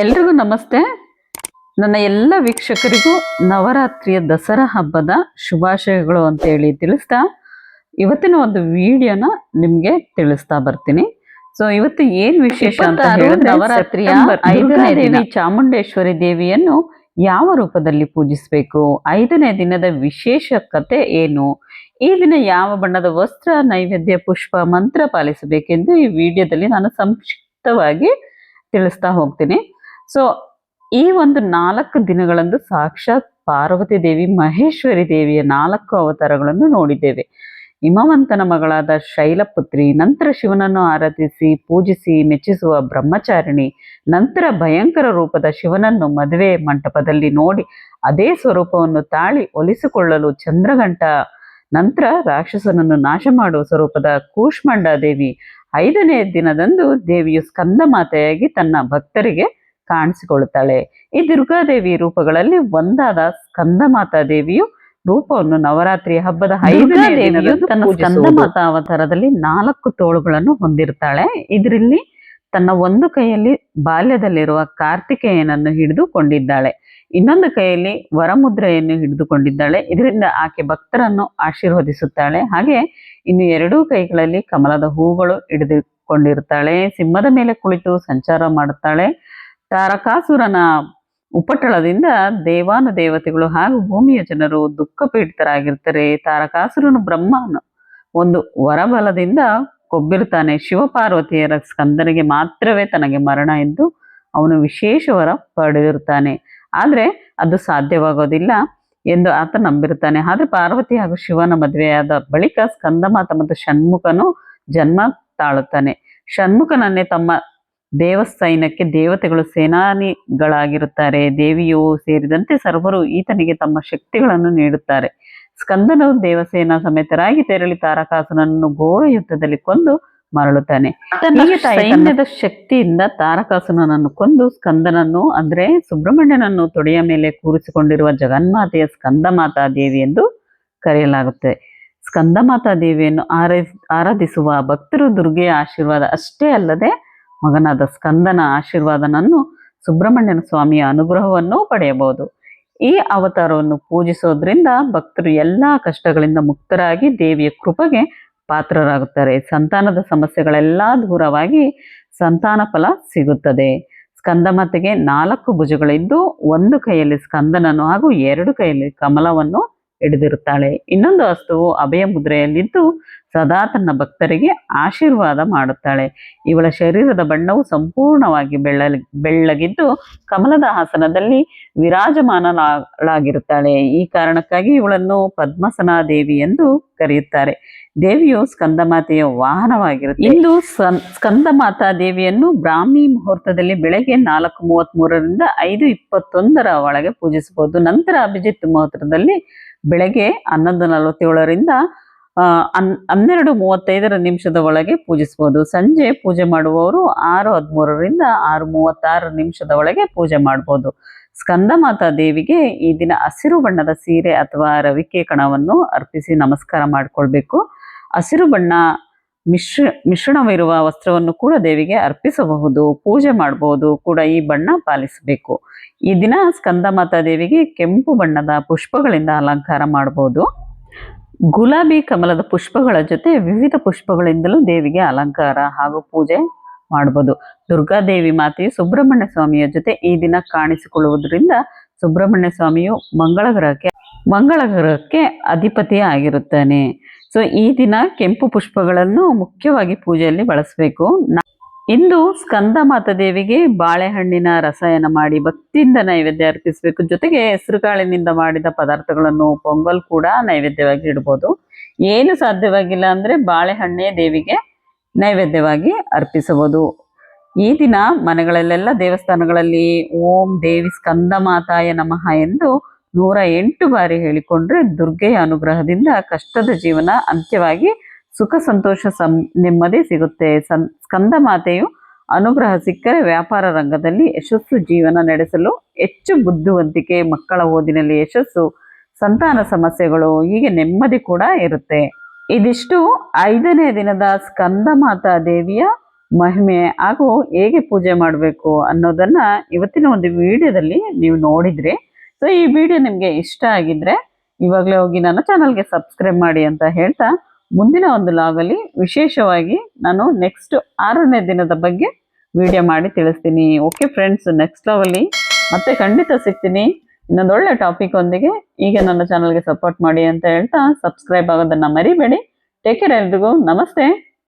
ಎಲ್ರಿಗೂ ನಮಸ್ತೆ. ನನ್ನ ಎಲ್ಲ ವೀಕ್ಷಕರಿಗೂ ನವರಾತ್ರಿಯ ದಸರಾ ಹಬ್ಬದ ಶುಭಾಶಯಗಳು ಅಂತ ಹೇಳಿ ತಿಳಿಸ್ತಾ ಇವತ್ತಿನ ಒಂದು ವಿಡಿಯೋನ ನಿಮ್ಗೆ ತಿಳಿಸ್ತಾ ಬರ್ತೀನಿ. ಸೊ ಇವತ್ತು ಏನ್ ವಿಶೇಷ ಅಂತ ಹೇಳಿದ್ರೆ ನವರಾತ್ರಿಯ ಐದನೇ ಐದನೇ ದಿನ. ದೇವಿ ಚಾಮುಂಡೇಶ್ವರಿ ದೇವಿಯನ್ನು ಯಾವ ರೂಪದಲ್ಲಿ ಪೂಜಿಸಬೇಕು? ಐದನೇ ದಿನದ ವಿಶೇಷ ಕತೆ ಏನು? ಈ ದಿನ ಯಾವ ಬಣ್ಣದ ವಸ್ತ್ರ ನೈವೇದ್ಯ ಪುಷ್ಪ ಮಂತ್ರ ಪಾಲಿಸಬೇಕೆಂದು ಈ ವಿಡಿಯೋದಲ್ಲಿ ನಾನು ಸಂಕ್ಷಿಪ್ತವಾಗಿ ತಿಳಿಸ್ತಾ ಹೋಗ್ತೀನಿ. ಸೊ ಈ ಒಂದು ನಾಲ್ಕು ದಿನಗಳಂದು ಸಾಕ್ಷಾತ್ ಪಾರ್ವತಿ ದೇವಿ, ಮಹೇಶ್ವರಿ ದೇವಿಯ ನಾಲ್ಕು ಅವತಾರಗಳನ್ನು ನೋಡಿದ್ದೇವೆ. ಹಿಮವಂತನ ಮಗಳಾದ ಶೈಲಪುತ್ರಿ, ನಂತರ ಶಿವನನ್ನು ಆರಾಧಿಸಿ, ಪೂಜಿಸಿ, ಮೆಚ್ಚಿಸುವ ಬ್ರಹ್ಮಚಾರಿಣಿ, ನಂತರ ಭಯಂಕರ ರೂಪದ ಶಿವನನ್ನು ಮದುವೆ ಮಂಟಪದಲ್ಲಿ ನೋಡಿ, ಅದೇ ಸ್ವರೂಪವನ್ನು ತಾಳಿ ಒಲಿಸಿಕೊಳ್ಳಲು ಚಂದ್ರಗಂಟ ನಂತರ ರಾಕ್ಷಸನನ್ನು ನಾಶ ಮಾಡುವ ಸ್ವರೂಪದ ಕೂಷ್ಮಂಡ ದೇವಿ ಐದನೇ ದಿನದಂದು ದೇವಿಯು ಸ್ಕಂದ ಮಾತೆಯಾಗಿ ತನ್ನ ಭಕ್ತರಿಗೆ ಕಾಣಿಸಿಕೊಳ್ಳುತ್ತಾಳೆ. ಈ ದುರ್ಗಾದೇವಿ ರೂಪಗಳಲ್ಲಿ ಒಂದಾದ ಸ್ಕಂದ ಮಾತಾ ದೇವಿಯು ರೂಪವನ್ನು ನವರಾತ್ರಿ ಹಬ್ಬದ ಐದನೇ ತನ್ನ ಸ್ಕಂದಮಾತಾ ಮಾತಾ ಅವತಾರದಲ್ಲಿ ನಾಲ್ಕು ತೋಳುಗಳನ್ನು ಹೊಂದಿರ್ತಾಳೆ ಇದರಲ್ಲಿ ತನ್ನ ಒಂದು ಕೈಯಲ್ಲಿ ಬಾಲ್ಯದಲ್ಲಿರುವ ಕಾರ್ತಿಕೇಯನನ್ನು ಹಿಡಿದುಕೊಂಡಿದ್ದಾಳೆ. ಇನ್ನೊಂದು ಕೈಯಲ್ಲಿ ವರಮುದ್ರೆಯನ್ನು ಹಿಡಿದುಕೊಂಡಿದ್ದಾಳೆ. ಇದರಿಂದ ಆಕೆ ಭಕ್ತರನ್ನು ಆಶೀರ್ವದಿಸುತ್ತಾಳೆ. ಹಾಗೆ ಇನ್ನು ಎರಡೂ ಕೈಗಳಲ್ಲಿ ಕಮಲದ ಹೂಗಳು ಹಿಡಿದುಕೊಂಡಿರುತ್ತಾಳೆ. ಸಿಂಹದ ಮೇಲೆ ಕುಳಿತು ಸಂಚಾರ ಮಾಡುತ್ತಾಳೆ. ತಾರಕಾಸುರನ ಉಪಟಳದಿಂದ ದೇವಾನು ದೇವತೆಗಳು ಹಾಗೂ ಭೂಮಿಯ ಜನರು ದುಃಖ ಪೀಡಿತರಾಗಿರ್ತಾರೆ ತಾರಕಾಸುರನು ಬ್ರಹ್ಮನು. ಒಂದು ವರಬಲದಿಂದ ಕೊಬ್ಬಿರ್ತಾನೆ ಶಿವಪಾರ್ವತಿಯರ ಸ್ಕಂದನಿಗೆ ಮಾತ್ರವೇ ತನಗೆ ಮರಣ ಎಂದು ಅವನು ವಿಶೇಷ ವರ ಪಡೆದಿರ್ತಾನೆ ಆದರೆ ಅದು ಸಾಧ್ಯವಾಗೋದಿಲ್ಲ ಎಂದು ಆತ ನಂಬಿರ್ತಾನೆ ಆದರೆ ಪಾರ್ವತಿ ಹಾಗೂ ಶಿವನ ಮದುವೆಯಾದ ಬಳಿಕ ಸ್ಕಂದಮಾತ ಮತ್ತು ಷಣ್ಮುಖನು ಜನ್ಮ ತಾಳುತ್ತಾನೆ. ಷಣ್ಮುಖನನ್ನೇ ತಮ್ಮ ದೇವಸೈನ್ಯಕ್ಕೆ ದೇವತೆಗಳು ಸೇನಾನಿಗಳಾಗಿರುತ್ತಾರೆ. ದೇವಿಯು ಸೇರಿದಂತೆ ಸರ್ವರು ಈತನಿಗೆ ತಮ್ಮ ಶಕ್ತಿಗಳನ್ನು ನೀಡುತ್ತಾರೆ. ಸ್ಕಂದನು ದೇವಸೇನಾ ಸಮೇತರಾಗಿ ತೆರಳಿ ತಾರಕಾಸುನನ್ನು ಘೋರ ಯುದ್ಧದಲ್ಲಿ ಕೊಂದು ಮರಳುತ್ತಾನೆ. ಸೈನ್ಯದ ಶಕ್ತಿಯಿಂದ ತಾರಕಾಸುರನನ್ನು ಕೊಂದು ಸ್ಕಂದನನ್ನು ಅಂದ್ರೆ ಸುಬ್ರಹ್ಮಣ್ಯನನ್ನು ತೊಡೆಯ ಮೇಲೆ ಕೂರಿಸಿಕೊಂಡಿರುವ ಜಗನ್ಮಾತೆಯ ಸ್ಕಂದಮಾತಾ ದೇವಿ ಎಂದು ಕರೆಯಲಾಗುತ್ತೆ. ಸ್ಕಂದಮಾತಾ ದೇವಿಯನ್ನು ಆರೈ- ಆರಾಧಿಸುವ ಭಕ್ತರು ದುರ್ಗೆಯ ಆಶೀರ್ವಾದ ಅಷ್ಟೇ ಅಲ್ಲದೆ ಮಗನಾದ ಸ್ಕಂದನ ಆಶೀರ್ವಾದನನ್ನು ಸುಬ್ರಹ್ಮಣ್ಯನ ಸ್ವಾಮಿಯ ಅನುಗ್ರಹವನ್ನು ಪಡೆಯಬಹುದು. ಈ ಅವತಾರವನ್ನು ಪೂಜಿಸೋದ್ರಿಂದ ಭಕ್ತರು ಎಲ್ಲ ಕಷ್ಟಗಳಿಂದ ಮುಕ್ತರಾಗಿ ದೇವಿಯ ಕೃಪೆಗೆ ಪಾತ್ರರಾಗುತ್ತಾರೆ. ಸಂತಾನದ ಸಮಸ್ಯೆಗಳೆಲ್ಲ ದೂರವಾಗಿ ಸಂತಾನ ಫಲ ಸಿಗುತ್ತದೆ. ಸ್ಕಂದಮಾತೆಗೆ ನಾಲ್ಕು ಭುಜಗಳಿದ್ದು, ಒಂದು ಕೈಯಲ್ಲಿ ಸ್ಕಂದನನ್ನು ಹಾಗೂ ಎರಡು ಕೈಯಲ್ಲಿ ಕಮಲವನ್ನು ಹಿಡಿದಿರುತ್ತಾಳೆ ಇನ್ನೊಂದು ಹಸ್ತವು ಅಭಯ ಮುದ್ರೆಯಲ್ಲಿದ್ದು ಸದಾ ತನ್ನ ಭಕ್ತರಿಗೆ ಆಶೀರ್ವಾದ ಮಾಡುತ್ತಾಳೆ. ಇವಳ ಶರೀರದ ಬಣ್ಣವು ಸಂಪೂರ್ಣವಾಗಿ ಬೆಳ್ಳ ಬೆಳ್ಳಗಿದ್ದು ಕಮಲದ ಆಸನದಲ್ಲಿ ವಿರಾಜಮಾನಳಾಗಿರುತ್ತಾಳೆ. ಈ ಕಾರಣಕ್ಕಾಗಿ ಇವಳನ್ನು ಪದ್ಮಸನಾ ದೇವಿ ಎಂದು ಕರೆಯುತ್ತಾರೆ. ದೇವಿಯು ಸ್ಕಂದಮಾತೆಯ ವಾಹನವಾಗಿರುತ್ತೆ ಇಂದು ಸ್ಕಂದಮಾತಾ ದೇವಿಯನ್ನು ಬ್ರಾಹ್ಮಿ ಮುಹೂರ್ತದಲ್ಲಿ ಬೆಳಗ್ಗೆ ನಾಲ್ಕು ಮೂವತ್ತ್ ಮೂರರಿಂದ ಐದು ಇಪ್ಪತ್ತೊಂದರ ಒಳಗೆ ಪೂಜಿಸಬಹುದು. ನಂತರ ಅಭಿಜಿತ್ ಮುಹೂರ್ತದಲ್ಲಿ ಬೆಳಗ್ಗೆ ಹನ್ನೊಂದು ನಲವತ್ತೇಳರಿಂದ ಹನ್- ಹನ್ನೆರಡು ಮೂವತ್ತೈದರ ನಿಮಿಷದ ಒಳಗೆ ಪೂಜಿಸಬಹುದು ಸಂಜೆ ಪೂಜೆ ಮಾಡುವವರು ಆರು ಹದಿಮೂರರಿಂದ ಆರು ಮೂವತ್ತಾರು ನಿಮಿಷದ ಒಳಗೆ ಪೂಜೆ ಮಾಡಬಹುದು ಸ್ಕಂದಮಾತಾ ದೇವಿಗೆ ಈ ದಿನ ಹಸಿರು ಬಣ್ಣದ ಸೀರೆ ಅಥವಾ ರವಿಕೆ ಕಣವನ್ನು ಅರ್ಪಿಸಿ ನಮಸ್ಕಾರ ಮಾಡಿಕೊಳ್ಬೇಕು. ಹಸಿರು ಬಣ್ಣ ಮಿಶ್ರ, ಮಿಶ್ರಣವಿರುವ ವಸ್ತ್ರವನ್ನು ಕೂಡ ದೇವಿಗೆ ಅರ್ಪಿಸಬಹುದು, ಪೂಜೆ ಮಾಡಬಹುದು ಕೂಡ ಈ ಬಣ್ಣ ಪಾಲಿಸಬೇಕು. ಈ ದಿನ ಸ್ಕಂದಮಾತಾ ದೇವಿಗೆ ಕೆಂಪು ಬಣ್ಣದ ಪುಷ್ಪಗಳಿಂದ ಅಲಂಕಾರ ಮಾಡಬಹುದು ಗುಲಾಬಿ ಕಮಲದ ಪುಷ್ಪಗಳ ಜೊತೆ ವಿವಿಧ ಪುಷ್ಪಗಳಿಂದಲೂ ದೇವಿಗೆ ಅಲಂಕಾರ ಹಾಗೂ ಪೂಜೆ ಮಾಡಬಹುದು ದುರ್ಗಾದೇವಿ ಮಾತೆಯು ಸುಬ್ರಹ್ಮಣ್ಯ ಸ್ವಾಮಿಯ ಜೊತೆ ಈ ದಿನ ಕಾಣಿಸಿಕೊಳ್ಳುವುದರಿಂದ ಸುಬ್ರಹ್ಮಣ್ಯ ಸ್ವಾಮಿಯು ಮಂಗಳ ಗ್ರಹಕ್ಕೆ ಮಂಗಳ ಗ್ರಹಕ್ಕೆ ಅಧಿಪತಿ ಆಗಿರುತ್ತಾನೆ ಸೊ ಈ ದಿನ ಕೆಂಪು ಪುಷ್ಪಗಳನ್ನು ಮುಖ್ಯವಾಗಿ ಪೂಜೆಯಲ್ಲಿ ಬಳಸಬೇಕು. ಇಂದು ಸ್ಕಂದ ಮಾತಾ ದೇವಿಗೆ ಬಾಳೆಹಣ್ಣಿನ ರಸಾಯನ ಮಾಡಿ ಭಕ್ತಿಯಿಂದ ನೈವೇದ್ಯ ಅರ್ಪಿಸಬೇಕು. ಜೊತೆಗೆ ಹೆಸರುಕಾಳಿನಿಂದ ಮಾಡಿದ ಪದಾರ್ಥಗಳನ್ನು ಪೊಂಗಲ್ ಕೂಡ ನೈವೇದ್ಯವಾಗಿ ಇಡ್ಬೋದು. ಏನು ಸಾಧ್ಯವಾಗಿಲ್ಲ ಅಂದ್ರೆ ಬಾಳೆಹಣ್ಣೆ ದೇವಿಗೆ ನೈವೇದ್ಯವಾಗಿ ಅರ್ಪಿಸಬಹುದು. ಈ ದಿನ ಮನೆಗಳಲ್ಲೆಲ್ಲ ದೇವಸ್ಥಾನಗಳಲ್ಲಿ ಓಂ ದೇವಿ ಸ್ಕಂದ ಮಾತಾಯ ನಮಃ ಎಂದು ನೂರ ಎಂಟು ಬಾರಿ ಹೇಳಿಕೊಂಡ್ರೆ ದುರ್ಗೆಯ ಅನುಗ್ರಹದಿಂದ ಕಷ್ಟದ ಜೀವನ ಅಂತ್ಯವಾಗಿ ಸುಖ ಸಂತೋಷ ಸಂ ನೆಮ್ಮದಿ ಸಿಗುತ್ತೆ. ಸನ್ ಸ್ಕಂದ ಮಾತೆಯು ಅನುಗ್ರಹ ಸಿಕ್ಕರೆ ವ್ಯಾಪಾರ ರಂಗದಲ್ಲಿ ಯಶಸ್ಸು ಜೀವನ ನಡೆಸಲು ಹೆಚ್ಚು ಬುದ್ಧಿವಂತಿಕೆ, ಮಕ್ಕಳ ಓದಿನಲ್ಲಿ ಯಶಸ್ಸು, ಸಂತಾನ ಸಮಸ್ಯೆಗಳು, ಹೀಗೆ ನೆಮ್ಮದಿ ಕೂಡ ಇರುತ್ತೆ. ಇದಿಷ್ಟು ಐದನೇ ದಿನದ ಸ್ಕಂದ ಮಾತಾ ದೇವಿಯ ಮಹಿಮೆ ಹಾಗೂ ಹೇಗೆ ಪೂಜೆ ಮಾಡಬೇಕು ಅನ್ನೋದನ್ನ ಇವತ್ತಿನ ಒಂದು ವಿಡಿಯೋದಲ್ಲಿ ನೀವು ನೋಡಿದ್ರಿ ಸೊ, ಈ ವಿಡಿಯೋ ನಿಮಗೆ ಇಷ್ಟ ಆಗಿದ್ರೆ ಇವಾಗಲೇ ಹೋಗಿ ನನ್ನ ಚಾನಲ್ಗೆ ಸಬ್ಸ್ಕ್ರೈಬ್ ಮಾಡಿ ಅಂತ ಹೇಳ್ತಾ, ಮುಂದಿನ ಒಂದು ಲಾಗಲ್ಲಿ ವಿಶೇಷವಾಗಿ ನಾನು ನೆಕ್ಸ್ಟ್ ಆರನೇ ದಿನದ ಬಗ್ಗೆ ವಿಡಿಯೋ ಮಾಡಿ ತಿಳಿಸ್ತೀನಿ. ಓಕೆ ಫ್ರೆಂಡ್ಸ್ ನೆಕ್ಸ್ಟ್ ಲಾಗಲ್ಲಿ ಮತ್ತೆ ಖಂಡಿತ ಸಿಗ್ತೀನಿ. ಇನ್ನೊಂದು ಒಳ್ಳೆ ಟಾಪಿಕ್ ಒಂದಿಗೆ ಈಗ ನನ್ನ ಚಾನಲ್ಗೆ ಸಪೋರ್ಟ್ ಮಾಡಿ ಅಂತ ಹೇಳ್ತಾ ಸಬ್ಸ್ಕ್ರೈಬ್ ಆಗೋದನ್ನ ಮರಿಬೇಡಿ. ಟೇಕ್ ಕೇರ್ ಎಲ್ರಿಗೂ. ನಮಸ್ತೆ.